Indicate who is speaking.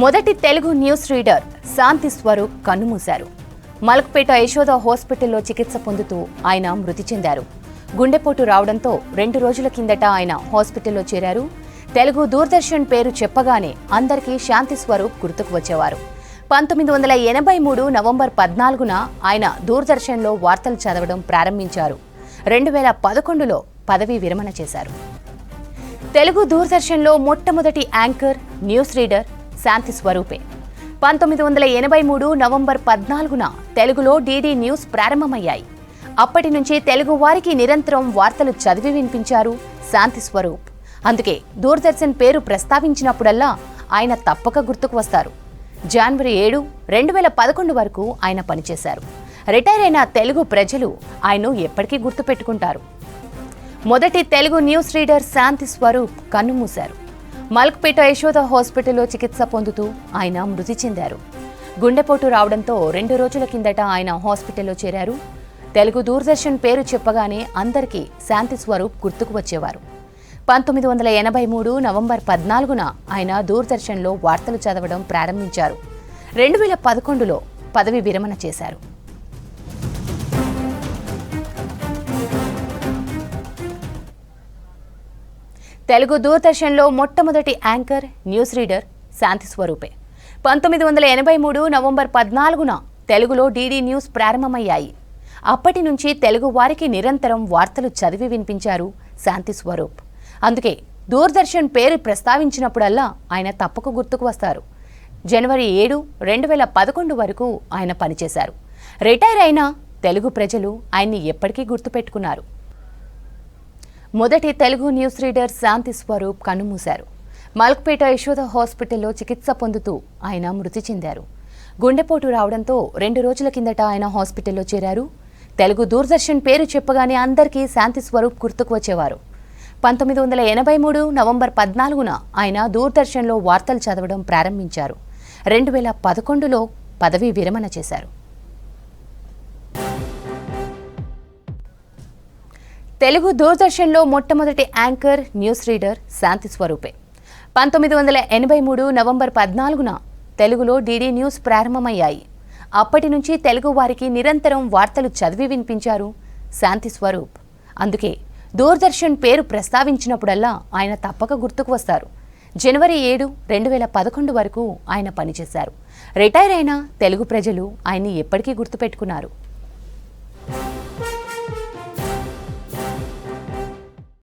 Speaker 1: మొదటి Telugu news reader Shanti Swaroop కన్నుమూశారు. మలక్పేట యశోద హాస్పిటల్లో చికిత్స పొందుతూ ఆయన మృతి చెందారు. గుండెపోటు రావడంతో రెండు రోజుల కిందట ఆయన హాస్పిటల్లో చేరారు. తెలుగు దూరదర్శన్ పేరు చెప్పగానే అందరికీ శాంతి స్వరూప్ గుర్తుకు వచ్చేవారు. పంతొమ్మిది వందల ఎనభై మూడు నవంబర్ పద్నాలుగున ఆయన దూరదర్శన్లో వార్తలు చదవడం ప్రారంభించారు. రెండు వేల పదకొండులో పదవీ విరమణ చేశారు. తెలుగు దూరదర్శన్లో మొట్టమొదటి యాంకర్ న్యూస్ రీడర్ శాంతి స్వరూపే. పంతొమ్మిది వందల ఎనభై మూడు నవంబర్ పద్నాలుగున తెలుగులో డీడీ న్యూస్ ప్రారంభమయ్యాయి. అప్పటి నుంచి తెలుగు వారికి నిరంతరం వార్తలు చదివి వినిపించారు శాంతి స్వరూప్. అందుకే దూరదర్శన్ పేరు ప్రస్తావించినప్పుడల్లా ఆయన తప్పక గుర్తుకు వస్తారు. జనవరి ఏడు రెండు వేల పదకొండు వరకు ఆయన పనిచేశారు. రిటైర్ అయిన తెలుగు ప్రజలు ఆయన్ను ఎప్పటికీ గుర్తుపెట్టుకుంటారు. మొదటి తెలుగు న్యూస్ రీడర్ శాంతి స్వరూప్ కన్నుమూశారు. మల్క్పేట యశోద హాస్పిటల్లో చికిత్స పొందుతూ ఆయన మృతి చెందారు. గుండెపోటు రావడంతో రెండు రోజుల కిందట ఆయన హాస్పిటల్లో చేరారు. తెలుగు దూరదర్శన్ పేరు చెప్పగానే అందరికీ శాంతి స్వరూప్ గుర్తుకు వచ్చేవారు. పంతొమ్మిది వందల ఎనభై మూడు నవంబర్ పద్నాలుగున ఆయన దూరదర్శన్లో వార్తలు చదవడం ప్రారంభించారు. రెండు వేల పదకొండులో పదవి విరమణ చేశారు. తెలుగు దూరదర్శన్లో మొట్టమొదటి యాంకర్ న్యూస్ రీడర్ శాంతి స్వరూపే. పంతొమ్మిది వందల ఎనభై మూడు నవంబర్ పద్నాలుగున తెలుగులో డీడీ న్యూస్ ప్రారంభమయ్యాయి. అప్పటి నుంచి తెలుగు వారికి నిరంతరం వార్తలు చదివి వినిపించారు శాంతి స్వరూప్. అందుకే దూరదర్శన్ పేరు ప్రస్తావించినప్పుడల్లా ఆయన తప్పక గుర్తుకు వస్తారు. జనవరి ఏడు రెండు వేల పదకొండు వరకు ఆయన పనిచేశారు. రిటైర్ అయిన తెలుగు ప్రజలు ఆయన్ని ఎప్పటికీ గుర్తుపెట్టుకున్నారు. మొదటి తెలుగు న్యూస్ రీడర్ శాంతి స్వరూప్ కన్నుమూశారు. మల్క్పేట యశోద హాస్పిటల్లో చికిత్స పొందుతూ ఆయన మృతి చెందారు. గుండెపోటు రావడంతో రెండు రోజుల కిందట ఆయన హాస్పిటల్లో చేరారు. తెలుగు దూరదర్శన్ పేరు చెప్పగానే అందరికీ శాంతి స్వరూప్ గుర్తుకు వచ్చేవారు. పంతొమ్మిది వందల ఎనభై మూడు నవంబర్ పద్నాలుగున ఆయన దూరదర్శన్లో వార్తలు చదవడం ప్రారంభించారు. రెండు వేల పదకొండులో పదవీ విరమణ చేశారు. తెలుగు దూరదర్శన్లో మొట్టమొదటి యాంకర్ న్యూస్ రీడర్ శాంతి స్వరూపే. పంతొమ్మిది వందల ఎనభై మూడు నవంబర్ పద్నాలుగున తెలుగులో డీడీ న్యూస్ ప్రారంభమయ్యాయి. అప్పటి నుంచి తెలుగు వారికి నిరంతరం వార్తలు చదివి వినిపించారు శాంతి స్వరూప్. అందుకే దూరదర్శన్ పేరు ప్రస్తావించినప్పుడల్లా ఆయన తప్పక గుర్తుకు వస్తారు. జనవరి ఏడు రెండు వేల పదకొండు వరకు ఆయన పనిచేశారు. రిటైర్ అయిన తెలుగు ప్రజలు ఆయన్ని ఎప్పటికీ గుర్తుపెట్టుకున్నారు.